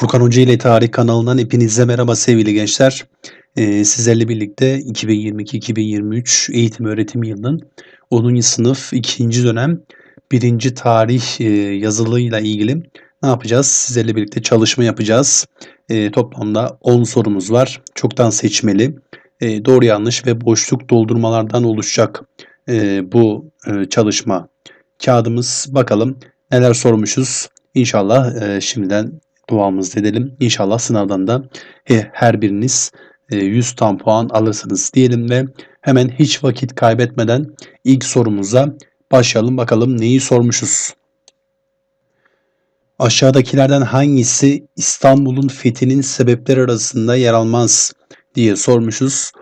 Furkan Hoca ile Tarih kanalından hepinize merhaba sevgili gençler. Ee, sizlerle birlikte 2022-2023 eğitim öğretim yılının 10. sınıf 2. dönem 1. tarih e, yazılıyla ilgili ne yapacağız? Sizlerle birlikte çalışma yapacağız. E, toplamda 10 sorumuz var. Çoktan seçmeli. E, doğru yanlış ve boşluk doldurmalardan oluşacak e, bu e, çalışma kağıdımız. Bakalım neler sormuşuz. İnşallah e, şimdiden duamızı edelim. İnşallah sınavdan da her biriniz 100 e, tam puan alırsınız diyelim ve hemen hiç vakit kaybetmeden ilk sorumuza başlayalım. Bakalım neyi sormuşuz? Aşağıdakilerden hangisi İstanbul'un fethinin sebepleri arasında yer almaz diye sormuşuz.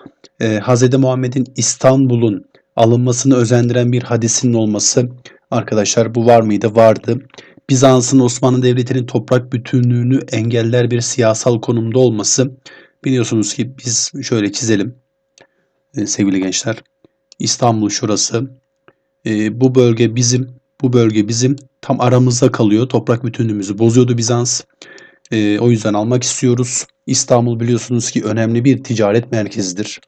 Ee, Hz. Muhammed'in İstanbul'un alınmasını özendiren bir hadisinin olması arkadaşlar bu var mıydı? Vardı. Bizans'ın Osmanlı Devleti'nin toprak bütünlüğünü engeller bir siyasal konumda olması. Biliyorsunuz ki biz şöyle çizelim e, sevgili gençler. İstanbul şurası. E, bu bölge bizim. Bu bölge bizim. Tam aramızda kalıyor. Toprak bütünlüğümüzü bozuyordu Bizans. E, o yüzden almak istiyoruz. İstanbul biliyorsunuz ki önemli bir ticaret merkezidir.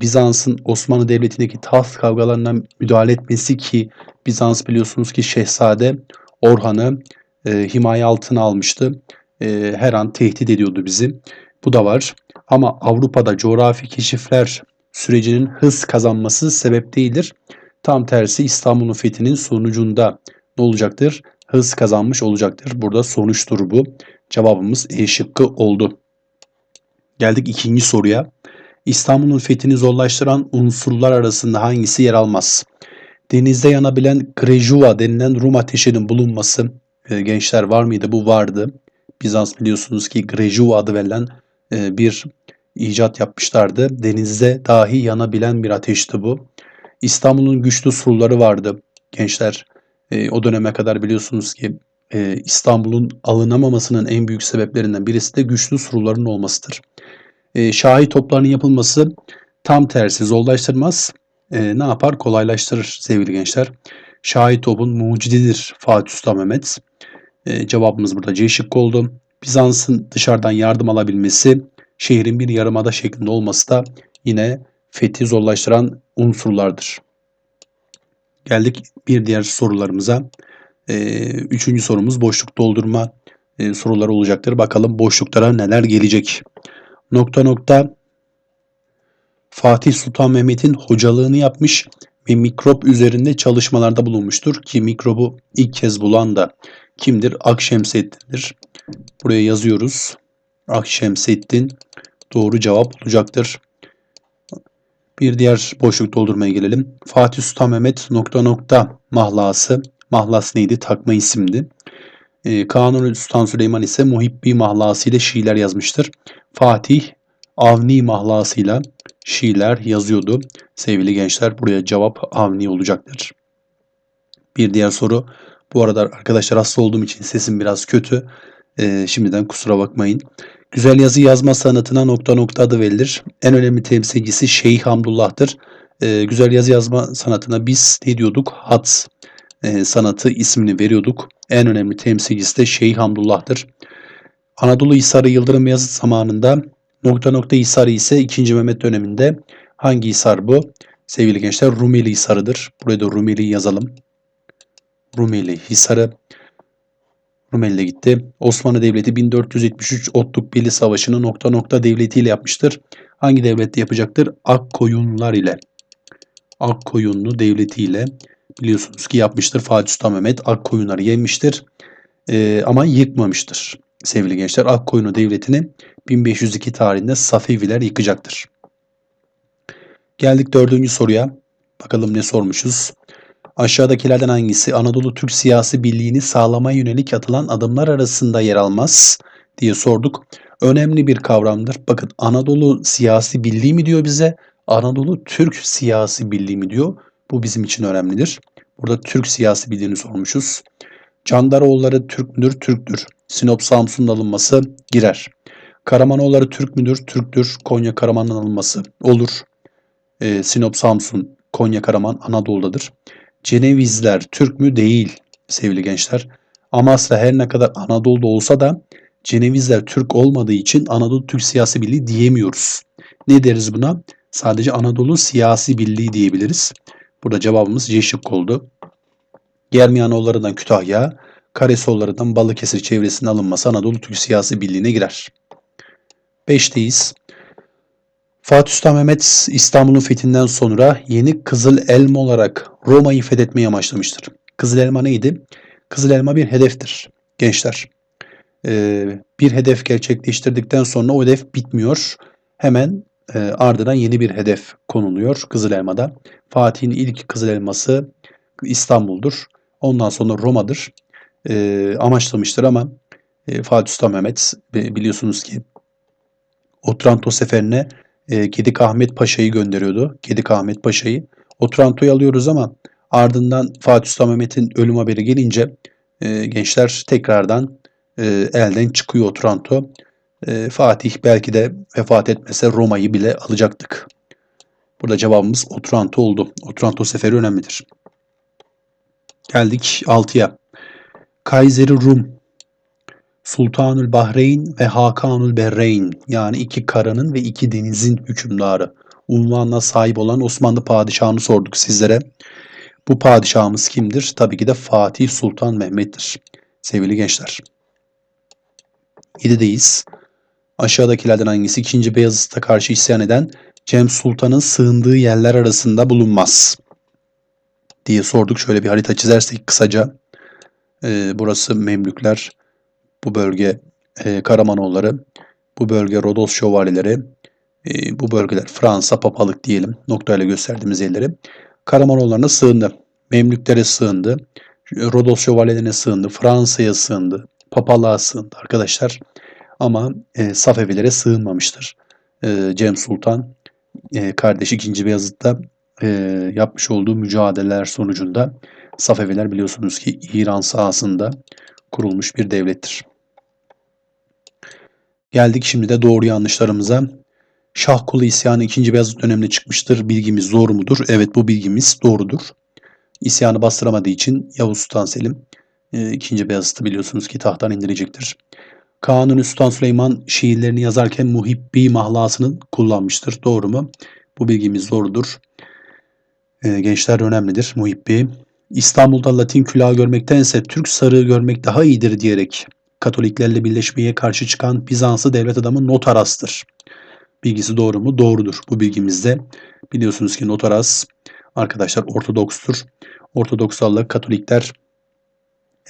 Bizans'ın Osmanlı Devleti'ndeki taht kavgalarına müdahale etmesi ki Bizans biliyorsunuz ki şehzade Orhan'ı e, himaye altına almıştı. E, her an tehdit ediyordu bizi. Bu da var. Ama Avrupa'da coğrafi keşifler sürecinin hız kazanması sebep değildir. Tam tersi İstanbul'un fethinin sonucunda ne olacaktır? Hız kazanmış olacaktır. Burada sonuçtur bu. Cevabımız E şıkkı oldu. Geldik ikinci soruya. İstanbul'un fethini zorlaştıran unsurlar arasında hangisi yer almaz? Denizde yanabilen Grejuva denilen Rum ateşinin bulunması e, gençler var mıydı? Bu vardı. Bizans biliyorsunuz ki Grejuva adı verilen e, bir icat yapmışlardı. Denizde dahi yanabilen bir ateşti bu. İstanbul'un güçlü surları vardı gençler. E, o döneme kadar biliyorsunuz ki e, İstanbul'un alınamamasının en büyük sebeplerinden birisi de güçlü surların olmasıdır. E, şahi toplarının yapılması tam tersi zorlaştırmaz e, ne yapar? Kolaylaştırır sevgili gençler. Şahit topun mucididir Fatih Sultan Mehmet. E, cevabımız burada C şıkkı oldu. Bizans'ın dışarıdan yardım alabilmesi, şehrin bir yarımada şeklinde olması da yine fethi zorlaştıran unsurlardır. Geldik bir diğer sorularımıza. E, üçüncü sorumuz boşluk doldurma e, soruları olacaktır. Bakalım boşluklara neler gelecek. Nokta nokta Fatih Sultan Mehmet'in hocalığını yapmış ve mikrop üzerinde çalışmalarda bulunmuştur ki mikrobu ilk kez bulan da kimdir? Akşemseddin'dir. Buraya yazıyoruz. Akşemseddin doğru cevap olacaktır. Bir diğer boşluk doldurmaya gelelim. Fatih Sultan Mehmet nokta nokta mahlası. Mahlas neydi? Takma isimdi. Ee, Kanuni Sultan Süleyman ise Muhibbi mahlası ile şiirler yazmıştır. Fatih Avni mahlasıyla şiirler yazıyordu. Sevgili gençler buraya cevap Avni olacaktır. Bir diğer soru. Bu arada arkadaşlar hasta olduğum için sesim biraz kötü. Ee, şimdiden kusura bakmayın. Güzel yazı yazma sanatına nokta nokta adı verilir. En önemli temsilcisi Şeyh Hamdullah'tır. Ee, güzel yazı yazma sanatına biz ne diyorduk? Hat e, sanatı ismini veriyorduk. En önemli temsilcisi de Şeyh Hamdullah'tır. Anadolu Hisarı Yıldırım yazı zamanında Nokta nokta Hisarı ise 2. Mehmet döneminde hangi Hisar bu? Sevgili gençler Rumeli Hisarı'dır. Buraya da Rumeli yazalım. Rumeli Hisarı. Rumeli gitti. Osmanlı Devleti 1473 Otluk Birliği Savaşı'nı nokta nokta devletiyle yapmıştır. Hangi devletle yapacaktır? Akkoyunlar ile. Akkoyunlu devletiyle biliyorsunuz ki yapmıştır. Fatih Sultan Mehmet Akkoyunları yemiştir. Ee, ama yıkmamıştır sevgili gençler. Akkoyunlu devletini 1502 tarihinde Safeviler yıkacaktır. Geldik dördüncü soruya. Bakalım ne sormuşuz. Aşağıdakilerden hangisi Anadolu Türk siyasi birliğini sağlamaya yönelik atılan adımlar arasında yer almaz diye sorduk. Önemli bir kavramdır. Bakın Anadolu siyasi birliği mi diyor bize? Anadolu Türk siyasi birliği mi diyor? Bu bizim için önemlidir. Burada Türk siyasi birliğini sormuşuz. Candaroğulları Türk müdür? Türktür. Sinop Samsun'un alınması girer. Karamanoğulları Türk müdür? Türktür. Konya Karaman'ın alınması olur. Ee, Sinop Samsun, Konya Karaman Anadolu'dadır. Cenevizler Türk mü? Değil sevgili gençler. Amasya her ne kadar Anadolu'da olsa da Cenevizler Türk olmadığı için Anadolu Türk Siyasi Birliği diyemiyoruz. Ne deriz buna? Sadece Anadolu Siyasi Birliği diyebiliriz. Burada cevabımız C oldu. Germiyanoğullarından Kütahya, Karesoğullarından Balıkesir çevresinin alınması Anadolu Türk Siyasi Birliği'ne girer. 5'teyiz. Fatih Sultan Mehmet İstanbul'un fethinden sonra yeni Kızıl Elma olarak Roma'yı fethetmeyi amaçlamıştır. Kızıl Elma neydi? Kızıl Elma bir hedeftir gençler. Ee, bir hedef gerçekleştirdikten sonra o hedef bitmiyor. Hemen e, ardından yeni bir hedef konuluyor Kızıl Elma'da. Fatih'in ilk Kızıl Elması İstanbul'dur. Ondan sonra Roma'dır. E, amaçlamıştır ama e, Fatih Sultan Mehmet biliyorsunuz ki Otranto seferine e, Gedik Ahmet Paşa'yı gönderiyordu. Gedik Ahmet Paşa'yı. Otranto'yu alıyoruz ama ardından Fatih Sultan Mehmet'in ölüm haberi gelince e, gençler tekrardan e, elden çıkıyor Otranto. E, Fatih belki de vefat etmese Roma'yı bile alacaktık. Burada cevabımız Otranto oldu. Otranto seferi önemlidir. Geldik 6'ya. Kayseri Rum, Sultanül Bahreyn ve Hakanül Berreyn yani iki karanın ve iki denizin hükümdarı unvanına sahip olan Osmanlı padişahını sorduk sizlere. Bu padişahımız kimdir? Tabii ki de Fatih Sultan Mehmet'tir. Sevgili gençler. 7'deyiz. Aşağıdakilerden hangisi 2. Beyazıt'a karşı isyan eden Cem Sultan'ın sığındığı yerler arasında bulunmaz? Diye sorduk. Şöyle bir harita çizersek kısaca. Ee, burası Memlükler, bu bölge e, Karamanoğulları, bu bölge Rodos şövalyeleri, e, bu bölgeler Fransa papalık diyelim noktayla gösterdiğimiz yerleri. Karamanoğullarına sığındı. Memlüklere sığındı. Rodos şövalyelerine sığındı. Fransa'ya sığındı. Papalığa sığındı arkadaşlar. Ama e, Safevilere sığınmamıştır. E, Cem Sultan e, kardeşi 2. Beyazıt'ta e, yapmış olduğu mücadeleler sonucunda Safeviler biliyorsunuz ki İran sahasında kurulmuş bir devlettir. Geldik şimdi de doğru yanlışlarımıza. Şahkulu isyanı 2. Beyazıt döneminde çıkmıştır. Bilgimiz doğru mudur? Evet bu bilgimiz doğrudur. İsyanı bastıramadığı için Yavuz Sultan Selim 2. E, Beyazıt'ı biliyorsunuz ki tahttan indirecektir. Kanuni Sultan Süleyman şiirlerini yazarken muhibbi mahlasını kullanmıştır. Doğru mu? Bu bilgimiz doğrudur. E, gençler önemlidir. Muhibbi. İstanbul'da Latin külahı görmektense Türk sarığı görmek daha iyidir diyerek Katoliklerle birleşmeye karşı çıkan Bizanslı devlet adamı Notaras'tır. Bilgisi doğru mu? Doğrudur. Bu bilgimizde biliyorsunuz ki Notaras arkadaşlar Ortodokstur. Ortodokslarla Katolikler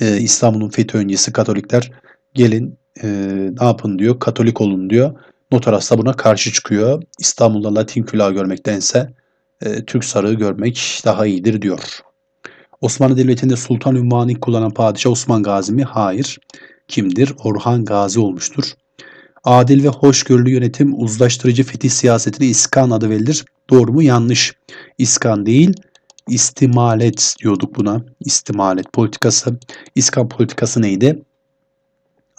e, İstanbul'un fethi öncesi Katolikler gelin e, ne yapın diyor Katolik olun diyor. Notaras da buna karşı çıkıyor. İstanbul'da Latin külahı görmektense e, Türk sarığı görmek daha iyidir diyor. Osmanlı Devleti'nde sultan ünvanı kullanan padişah Osman Gazi mi? Hayır. Kimdir? Orhan Gazi olmuştur. Adil ve hoşgörülü yönetim uzlaştırıcı fetih siyasetine iskan adı verilir. Doğru mu? Yanlış. İskan değil, istimalet diyorduk buna. İstimalet politikası. İskan politikası neydi?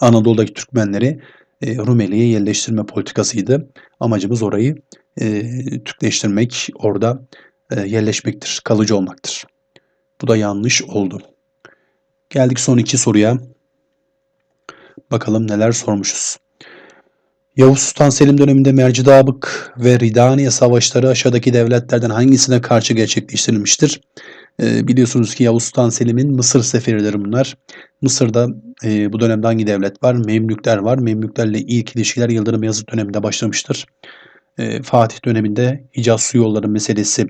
Anadolu'daki Türkmenleri e, Rumeli'ye yerleştirme politikasıydı. Amacımız orayı e, Türkleştirmek, orada e, yerleşmektir, kalıcı olmaktır. Bu da yanlış oldu. Geldik son iki soruya. Bakalım neler sormuşuz. Yavuz Sultan Selim döneminde Mercidabık ve Ridaniye savaşları aşağıdaki devletlerden hangisine karşı gerçekleştirilmiştir? E, biliyorsunuz ki Yavuz Sultan Selim'in Mısır seferidir bunlar. Mısır'da e, bu dönemde hangi devlet var? Memlükler var. Memlüklerle ilk ilişkiler Yıldırım Beyazıt döneminde başlamıştır. E, Fatih döneminde Hicaz su yolları meselesi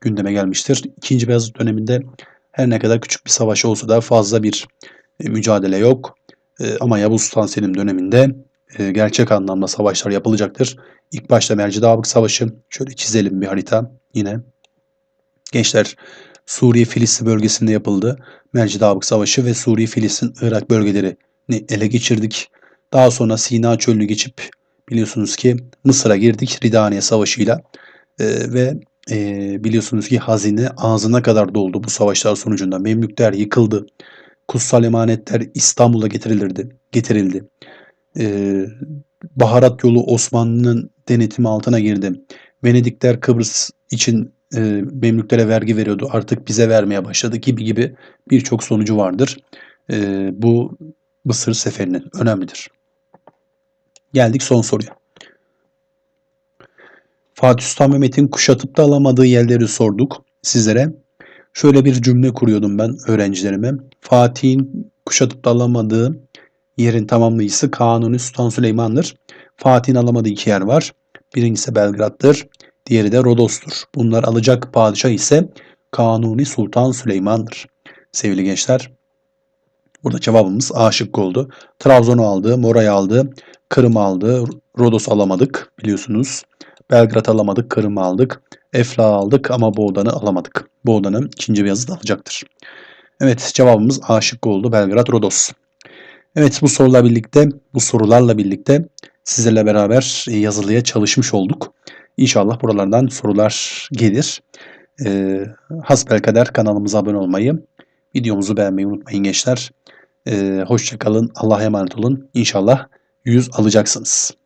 gündeme gelmiştir. İkinci Beyazıt döneminde her ne kadar küçük bir savaş olsa da fazla bir e, mücadele yok. E, ama Yavuz Sultan Selim döneminde e, gerçek anlamda savaşlar yapılacaktır. İlk başta Mercidabık Savaşı. Şöyle çizelim bir harita yine. Gençler Suriye Filistin bölgesinde yapıldı. Mercidabık Savaşı ve Suriye Filistin Irak bölgelerini ele geçirdik. Daha sonra Sina Çölü'nü geçip biliyorsunuz ki Mısır'a girdik Ridaniye Savaşı'yla e, ve e, biliyorsunuz ki hazine ağzına kadar doldu bu savaşlar sonucunda. Memlükler yıkıldı. Kutsal emanetler İstanbul'a getirilirdi, getirildi. Ee, baharat yolu Osmanlı'nın denetimi altına girdi. Venedikler Kıbrıs için e, Memlüklere vergi veriyordu. Artık bize vermeye başladı gibi gibi birçok sonucu vardır. E, bu Mısır seferinin önemlidir. Geldik son soruya. Fatih Sultan Mehmet'in kuşatıp da alamadığı yerleri sorduk sizlere. Şöyle bir cümle kuruyordum ben öğrencilerime. Fatih'in kuşatıp da alamadığı yerin tamamlayıcısı Kanuni Sultan Süleyman'dır. Fatih'in alamadığı iki yer var. Birincisi Belgrad'dır. Diğeri de Rodos'tur. Bunlar alacak padişah ise Kanuni Sultan Süleyman'dır. Sevgili gençler, burada cevabımız A şıkkı oldu. Trabzon'u aldı, Mora'yı aldı, Kırım'ı aldı, Rodos alamadık biliyorsunuz. Belgrad alamadık, Kırım'ı aldık. Efla aldık ama Boğdan'ı alamadık. Boğdan'ı ikinci Beyazıt alacaktır. Evet cevabımız A şıkkı oldu. Belgrad, Rodos. Evet bu sorularla birlikte, bu sorularla birlikte sizlerle beraber yazılıya çalışmış olduk. İnşallah buralardan sorular gelir. Ee, hasbelkader kanalımıza abone olmayı, videomuzu beğenmeyi unutmayın gençler. Ee, Hoşçakalın, Allah'a emanet olun. İnşallah 100 alacaksınız.